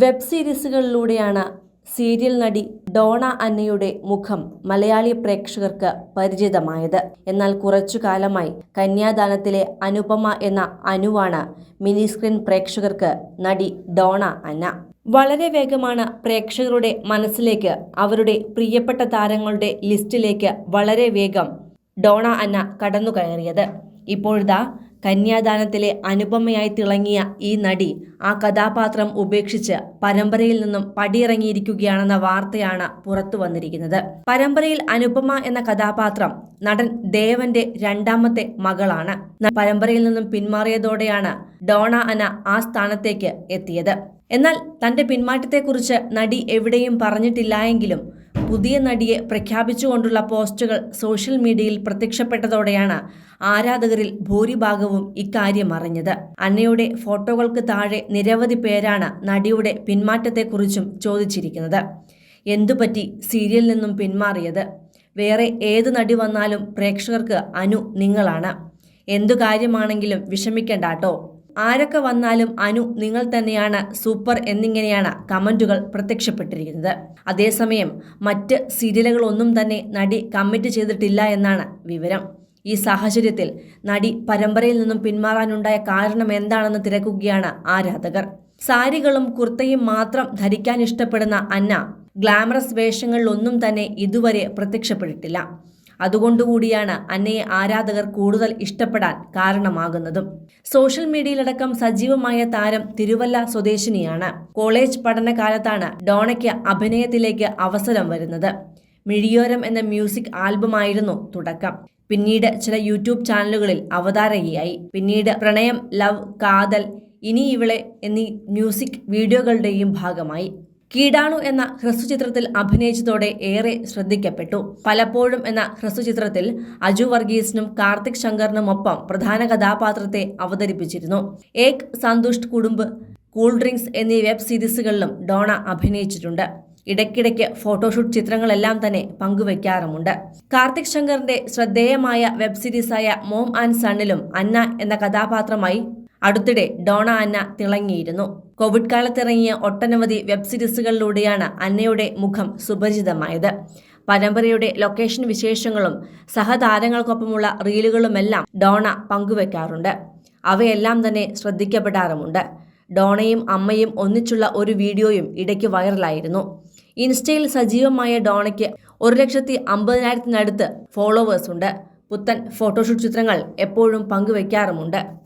Web സീരീസുകളിലൂടെയാണ് serial നടി ഡോണ അന്നയുടെ മുഖം മലയാളി പ്രേക്ഷകർക്ക് പരിചിതമായത്. എന്നാൽ കുറച്ചു കാലമായി കന്യാദാനത്തിലെ അനുപമ എന്ന അനുവാണ് മിനി സ്ക്രീൻ പ്രേക്ഷകർക്ക് നടി ഡോണ അന്ന. വളരെ വേഗമാണ് പ്രേക്ഷകരുടെ മനസ്സിലേക്ക് അവരുടെ പ്രിയപ്പെട്ട താരങ്ങളുടെ ലിസ്റ്റിലേക്ക് വളരെ വേഗം ഡോണ അന്ന കടന്നു കയറിയത് ഇപ്പോഴിതാ കന്യാദാനത്തിലെ അനുപമയായി തിളങ്ങിയ ഈ നടി ആ കഥാപാത്രം ഉപേക്ഷിച്ച് പരമ്പരയിൽ നിന്നും പടിയിറങ്ങിയിരിക്കുകയാണെന്ന വാർത്തയാണ് പുറത്തു വന്നിരിക്കുന്നത്. പരമ്പരയിൽ അനുപമ എന്ന കഥാപാത്രം നടൻ ദേവന്റെ രണ്ടാമത്തെ മകളാണ്. പരമ്പരയിൽ നിന്നും പിന്മാറിയതോടെയാണ് ഡോണ അന ആ സ്ഥാനത്തേക്ക് എത്തിയത്. എന്നാൽ തന്റെ പിന്മാറ്റത്തെക്കുറിച്ച് നടി എവിടെയും പറഞ്ഞിട്ടില്ലായെങ്കിലും പുതിയ നടിയെ പ്രഖ്യാപിച്ചുകൊണ്ടുള്ള പോസ്റ്റുകൾ സോഷ്യൽ മീഡിയയിൽ പ്രത്യക്ഷപ്പെട്ടതോടെയാണ് ആരാധകരിൽ ഭൂരിഭാഗവും ഇക്കാര്യം അറിഞ്ഞത്. അന്നയുടെ ഫോട്ടോകൾക്ക് താഴെ നിരവധി പേരാണ് നടിയുടെ പിന്മാറ്റത്തെക്കുറിച്ചും ചോദിച്ചിരിക്കുന്നത്. എന്തുപറ്റി സീരിയലിൽ നിന്നും പിന്മാറിയത്? വേറെ ഏത് നടി വന്നാലും പ്രേക്ഷകർക്ക് അനു നിങ്ങളാണ്. എന്തു കാര്യമാണെങ്കിലും വിഷമിക്കണ്ടാട്ടോ ആരൊക്കെ വന്നാലും അനു നിങ്ങൾ തന്നെയാണ് സൂപ്പർ എന്നിങ്ങനെയാണ് കമന്റുകൾ പ്രത്യക്ഷപ്പെട്ടിരിക്കുന്നത്. അതേസമയം മറ്റ് സീരിയലുകളൊന്നും തന്നെ നടി കമ്മിറ്റ് ചെയ്തിട്ടില്ല എന്നാണ് വിവരം. ഈ സാഹചര്യത്തിൽ നടി പരമ്പരയിൽ നിന്നും പിന്മാറാനുണ്ടായ കാരണം എന്താണെന്ന് തിരക്കുകയാണ് ആരാധകർ. സാരികളും കുർത്തയും മാത്രം ധരിക്കാൻ ഇഷ്ടപ്പെടുന്ന അന്ന ഗ്ലാമറസ് വേഷങ്ങളിലൊന്നും തന്നെ ഇതുവരെ പ്രത്യക്ഷപ്പെട്ടിട്ടില്ല. അതുകൊണ്ടുകൂടിയാണ് അന്നയെ ആരാധകർ കൂടുതൽ ഇഷ്ടപ്പെടാൻ കാരണമാകുന്നതും. സോഷ്യൽ മീഡിയയിലടക്കം സജീവമായ താരം തിരുവല്ല സ്വദേശിനിയാണ്. കോളേജ് പഠനകാലത്താണ് ഡോണയ്ക്ക് അഭിനയത്തിലേക്ക് അവസരം വരുന്നത്. മിഴിയോരം എന്ന മ്യൂസിക് ആൽബമായിരുന്നു തുടക്കം. പിന്നീട് ചില യൂട്യൂബ് ചാനലുകളിൽ അവതാരകയായി. പിന്നീട് പ്രണയം ലവ് കാതൽ ഇനി ഇവളെ എന്നീ മ്യൂസിക് വീഡിയോകളുടെയും ഭാഗമായി. കീടാണു എന്ന ഹ്രസ്വചിത്രത്തിൽ അഭിനയിച്ചതോടെ ഏറെ ശ്രദ്ധിക്കപ്പെട്ടു. പലപ്പോഴും എന്ന ഹ്രസ്വചിത്രത്തിൽ അജു വർഗീസിനും കാർത്തിക് ശങ്കറിനുമൊപ്പം പ്രധാന കഥാപാത്രത്തെ അവതരിപ്പിച്ചിരുന്നു. ഏക് സന്തുഷ്ട് കുടുംബ് കൂൾ ഡ്രിങ്ക്സ് എന്നീ വെബ് സീരീസുകളിലും ഡോണ അഭിനയിച്ചിട്ടുണ്ട്. ഇടയ്ക്കിടയ്ക്ക് ഫോട്ടോഷൂട്ട് ചിത്രങ്ങളെല്ലാം തന്നെ പങ്കുവയ്ക്കാറുമുണ്ട് കാർത്തിക് ശങ്കറിന്റെ ശ്രദ്ധേയമായ വെബ് സീരീസായ മോം ആൻഡ് സണ്ണിലും അന്ന എന്ന കഥാപാത്രമായി അടുത്തിടെ ഡോണ അന്ന തിളങ്ങിയിരുന്നു. കോവിഡ് കാലത്തിറങ്ങിയ ഒട്ടനവധി വെബ് സീരീസുകളിലൂടെയാണ് അന്നയുടെ മുഖം സുപരിചിതമായത്. പരമ്പരയുടെ ലൊക്കേഷൻ വിശേഷങ്ങളും സഹതാരങ്ങൾക്കൊപ്പമുള്ള റീലുകളുമെല്ലാം ഡോണ പങ്കുവെക്കാറുണ്ട്. അവയെല്ലാം തന്നെ ശ്രദ്ധിക്കപ്പെടാറുമുണ്ട്. ഡോണയും അമ്മയും ഒന്നിച്ചുള്ള ഒരു വീഡിയോയും ഇടയ്ക്ക് വൈറലായിരുന്നു. ഇൻസ്റ്റയിൽ സജീവമായ ഡോണയ്ക്ക് ഒരു ലക്ഷത്തി അമ്പതിനായിരത്തിനടുത്ത് ഫോളോവേഴ്സ് ഉണ്ട്. പുത്തൻ ഫോട്ടോഷൂട്ട് ചിത്രങ്ങൾ എപ്പോഴും പങ്കുവെക്കാറുമുണ്ട്.